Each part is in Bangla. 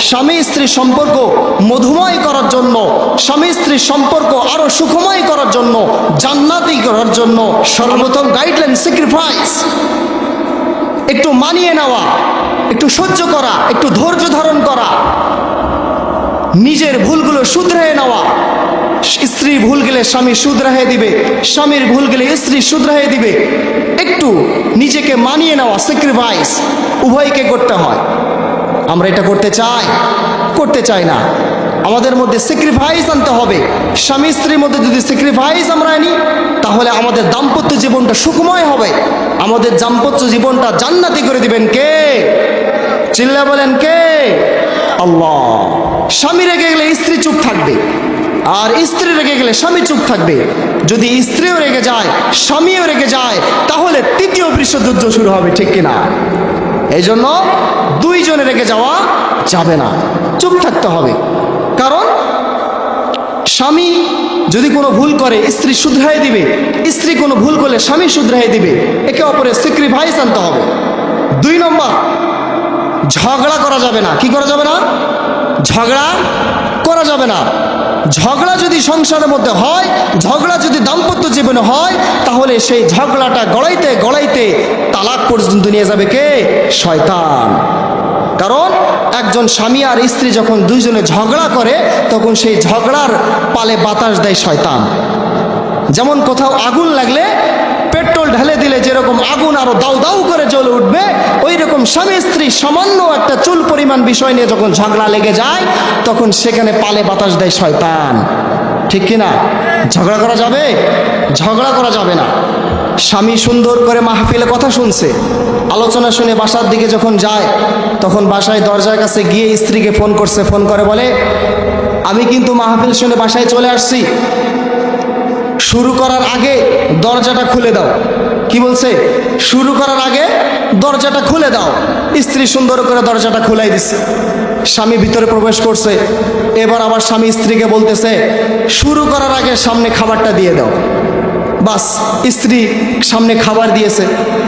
স্বামী স্ত্রী সম্পর্ক মধুময় করার জন্য, স্বামী স্ত্রীর সম্পর্ক আরও সুখময় করার জন্য, জান্নাতি করার জন্য সর্বপ্রথম গাইডলাইন স্যাক্রিফাইস একটু মানিয়ে নেওয়া, একটু সহ্য করা, একটু ধৈর্য ধারণ করা। নিজের ভুলগুলো শুধরে নেওয়া। স্ত্রী ভুল গেলে স্বামী শুধরাহে দিবে, স্বামীর ভুল গেলে স্ত্রী শুধরাহে দিবে। একটু নিজেকে মানিয়ে নেওয়া স্যাক্রিফাইস উভয়কে করতে হয়। আমরা এটা করতে চাই করতে চাই না। আমাদের মধ্যে স্যাক্রিফাইস আনতে হবে। স্বামী স্ত্রীর মধ্যে যদি স্যাক্রিফাইস আমরা আনি, তাহলে আমাদের দাম্পত্য জীবনটা সুখময় হবে। আমাদের দাম্পত্য জীবনটা জান্নাতি করে দিবেন কে? চিল্লা বলেন কে? আল্লাহ। স্বামী রেগে গেলে স্ত্রী চুপ থাকবে। আর স্ত্রী রেগে গেলে স্বামী চুপ থাকবে। যদি স্ত্রীও রেগে যায়, স্বামীও রেগে যায়, তাহলে তৃতীয় বিশ্বযুদ্ধ শুরু হবে, ঠিক কিনা? এই জন্য দুইজনে রেখে যাওয়া যাবে না। চুপ থাকতে হবে। কারণ স্বামী যদি কোনো ভুল করে, স্ত্রী শুধরাই দিবে। স্ত্রী কোনো ভুল করলে স্বামী শুধরাই দিবে। একে অপরের স্যাক্রিফাইস আনতে হবে। দুই নম্বর, ঝগড়া করা যাবে না। কি করা যাবে না? ঝগড়া করা যাবে না। ঝগড়া যদি সংসারের মধ্যে হয়, ঝগড়া যদি দাম্পত্য জীবনে হয়, তাহলে সেই ঝগড়াটা গড়াইতে গড়াইতে তালাক পর্যন্ত নিয়ে যাবে কে? শয়তান। কারণ একজন স্বামী আর স্ত্রী যখন দুইজনে ঝগড়া করে, তখন সেই ঝগড়ার পালে বাতাস দেয় শয়তান। যেমন কোথাও আগুন লাগলে পেট্রোল ঢেলে দিলে যেরকম আগুন আরও দাউ দাউ করে জ্বলে উঠবে ওই রকম স্বামী স্ত্রী সামান্য একটা চুল পরিমাণ বিষয় নিয়ে যখন ঝগড়া লেগে যায়, তখন সেখানে পালে বাতাস দেয় শয়তান। ঠিক কিনা ঝগড়া করা যাবে? ঝগড়া করা যাবে না। স্বামী সুন্দর করে মাহফিলে কথা শুনছে। আলোচনা শুনে বাসার দিকে যখন যায়, তখন বাসায় দরজার কাছে গিয়ে স্ত্রীকে ফোন করছে। ফোন করে বলে, আমি কিন্তু মাহফিল শুনে বাসায় চলে আসছি। শুরু করার আগে দরজাটা খুলে দাও। কি বলছে? শুরু করার আগে দরজাটা খুলে দাও। স্ত্রী সুন্দর করে দরজাটা খুলাই দিচ্ছে স্বামী ভিতরে প্রবেশ করছে। এবার আবার স্বামী স্ত্রীকে বলতেছে, শুরু করার আগে সামনে খাবারটা দিয়ে দাও। বাস, স্ত্রী সামনে খাবার দিয়েছে।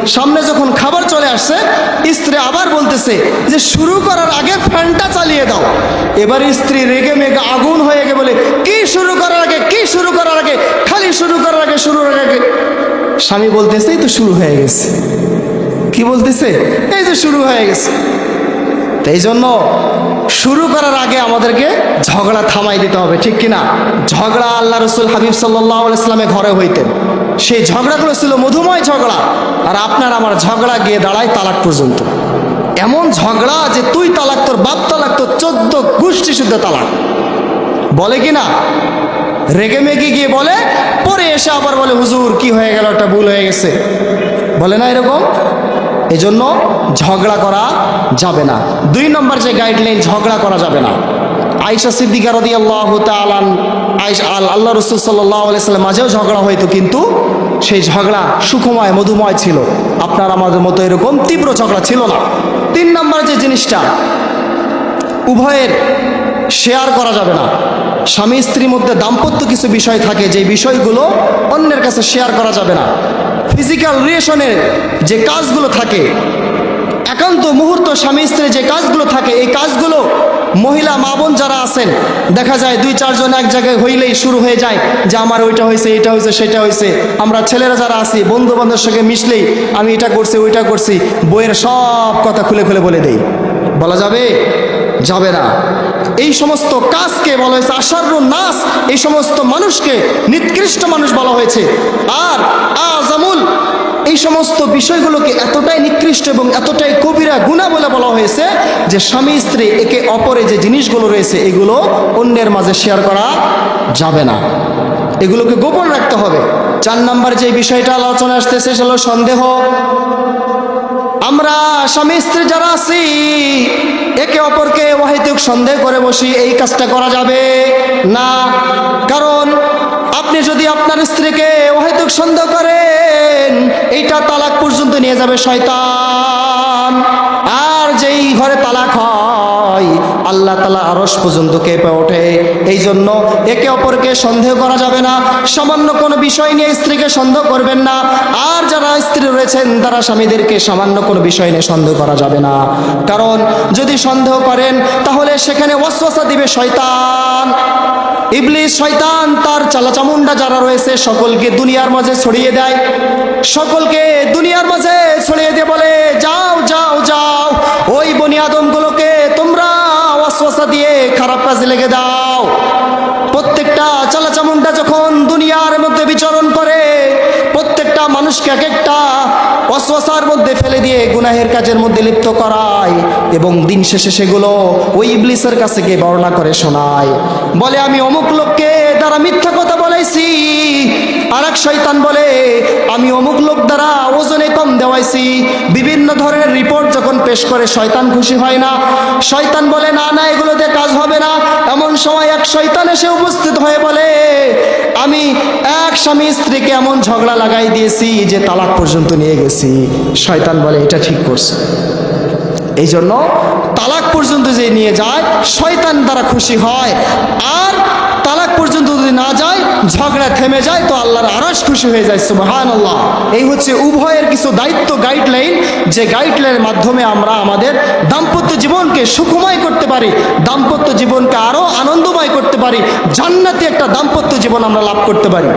সামনে যখন খাবার চলে আসছে, স্ত্রী আবার বলতেছে যে, শুরু করার আগে ফ্যানটা চালিয়ে দাও। এবার স্ত্রী রেগে মেগে আগুন হয়ে গে বলে, কি শুরু করার আগে, কি শুরু করার আগে খালি শুরু করার আগে শুরু করার আগে স্বামী বলতেছে, এই তো শুরু হয়ে গেছে। কি বলতেছে? এই যে শুরু হয়ে গেছে। এই জন্য শুরু করার আগে আমাদেরকে ঝগড়া থামাই দিতে হবে, ঠিক কিনা? ঝগড়া আল্লাহ রসুল হাবিব সাল্লাহ ইসলামে ঘরে হইতেন। সেই ঝগড়াগুলো ছিল মধুময় ঝগড়া, আর আপনার আমার ঝগড়া গিয়ে দাঁড়ায় তালাক পর্যন্ত। এমন ঝগড়া যে তুই তালাক, তোর বাপ তালাক, তোর চোদ্দ গোষ্ঠী শুদ্ধ তালাক। বলে কি না রেগে মেগে গিয়ে বলে পরে এসে আবার বলে, হুজুর, কি হয়ে গেল? একটা ভুল হয়ে গেছে। বলে না এরকম? এজন্য ঝগড়া করা যাবে না। দুই নম্বর যে গাইডলাইন ঝগড়া করা যাবে না। আয়সা সিদ্দিকা রদি আল্লাহ তালান আইস আল আল্লাহ রসুল সাল্লাহ মাঝেও ঝগড়া হয়তো কিন্তু সেই ঝগড়া সুখময়, মধুময় ছিল। আপনার আমাদের মতো এরকম তীব্র ঝগড়া ছিল না। তিন নম্বর যে জিনিসটা, উভয়ের শেয়ার করা যাবে না। স্বামী স্ত্রীর মধ্যে দাম্পত্য কিছু বিষয় থাকে, যে বিষয়গুলো অন্যের কাছে শেয়ার করা যাবে না। ফিজিক্যাল রিলেশনের যে কাজগুলো থাকে, একান্ত মুহূর্ত স্বামী স্ত্রীর যে কাজগুলো থাকে, এই কাজগুলো মহিলা, মা বোন যারা আছেন, দেখা যায় দুই, চারজন এক জায়গায় হইলেই শুরু হয়ে যায় যে আমার ওইটা হয়েছে, এটা হয়েছে, সেটা হয়েছে। আমরা ছেলেরা যারা আছি বন্ধু বান্ধবের সঙ্গে মিশলেই আমি এটা করছি, ওইটা করছি, বইয়ের সব কথা খুলে খুলে বলে দেই। বলা যাবে? যাবে না। এই সমস্ত কাজকে বলা হয়েছে আশার্য নাস, এই সমস্ত মানুষকে নিকৃষ্ট মানুষ বলা হয়েছে। আর আজামুল এই সমস্ত বিষয়গুলোকে এতটাই নিকৃষ্ট এবং এতটাই কবিরা গুণা বলে বলা হয়েছে যে স্বামী, স্ত্রী, একে অপরে যে জিনিসগুলো রয়েছে, এগুলো অন্যের মাঝে শেয়ার করা যাবে না। এগুলোকে গোপন রাখতে হবে। চার নাম্বার যে বিষয়টা আলোচনা আসতেছে, সেটা হলো সন্দেহ। আমরা স্বামী স্ত্রী যারা আছি, একে অপরকে অহেতুক সন্দেহ করে বসি, এই কাজটা করা যাবে না। কারণ আপনি যদি আপনার স্ত্রীকে অহেতুক সন্দেহ করেন, এইটা তালাক পর্যন্ত নিয়ে যাবে শয়তান। আর যেই ঘরে তালাক আল্লাহ তালা আরস পর্যন্ত কেঁপে ওঠে। এই জন্য একে অপরকে সন্দেহ করা যাবে না। সামান্য কোনো বিষয় নিয়ে স্ত্রীকে সন্দেহ করবেন না। আর যারা স্ত্রী রয়েছেন, তারা স্বামীদেরকে সামান্য কোনো বিষয় নিয়ে সন্দেহ করা যাবে না। কারণ যদি সন্দেহ করেন, তাহলে সেখানে ওয়াসওয়াসা দিবে শয়তান। ইবলিস, শয়তান তার চালাচামুন্ডা যারা রয়েছে, সকলকে দুনিয়ার মাঝে ছড়িয়ে দেয়। সকলকে দুনিয়ার মাঝে ছড়িয়ে দিয়ে বলে, যাও যাও যাও। ওই বনি আদমগুলোকে তোমরা ওয়াসওয়াসা দিয়ে খারাপ কাজে লেগে দাও। প্রত্যেকটা চালাচামুন্ডা যখন দুনিয়ার মধ্যে বিচরণ করে, প্রত্যেকটা মানুষকে এক একটা অশ্বাসার মধ্যে ফেলে দিয়ে গুনাহের কাজের মধ্যে লিপ্ত করায় এবং দিন শেষে সেগুলো ওই ইবলিসের কাছে গিয়ে বর্ণনা করে শোনায়। বলে, আমি অমুক লোককে দ্বারা মিথ্যা কথা বলাইছি আর এক শয়তান বলে, আমি অমুক লোক দ্বারা ওজনে কম দেওয়াইছি। বিভিন্ন ধরনের রিপোর্ট যখন পেশ করে, শয়তান খুশি হয় না। শয়তান বলে, না না এগুলোতে কাজ হবে না এমন সময় এক শয়তান এসে উপস্থিত হয়ে বলে, আমি এক স্বামী স্ত্রীকে এমন ঝগড়া লাগাই দিয়েছি যে তালাক পর্যন্ত নিয়ে গেছি। শয়তান বলে, এটা ঠিক করছে। এই জন্য তালাক পর্যন্ত যে নিয়ে যায়, শয়তান দ্বারা খুশি হয়। আর তালাক পর্যন্ত যদি না যায় ঝগড়া থেমে যায় তো আল্লাহর আরস খুশি হয়ে যায় সুবাহান আল্লাহ এই হচ্ছে উভয়ের কিছু দায়িত্ব গাইডলাইন যে গাইডলাইনের মাধ্যমে আমরা আমাদের দাম্পত্য জীবনকে সুখময় করতে পারি, দাম্পত্য জীবনকে আরও আনন্দময় করতে পারি, জান্নাতে একটা দাম্পত্য জীবন আমরা লাভ করতে পারি।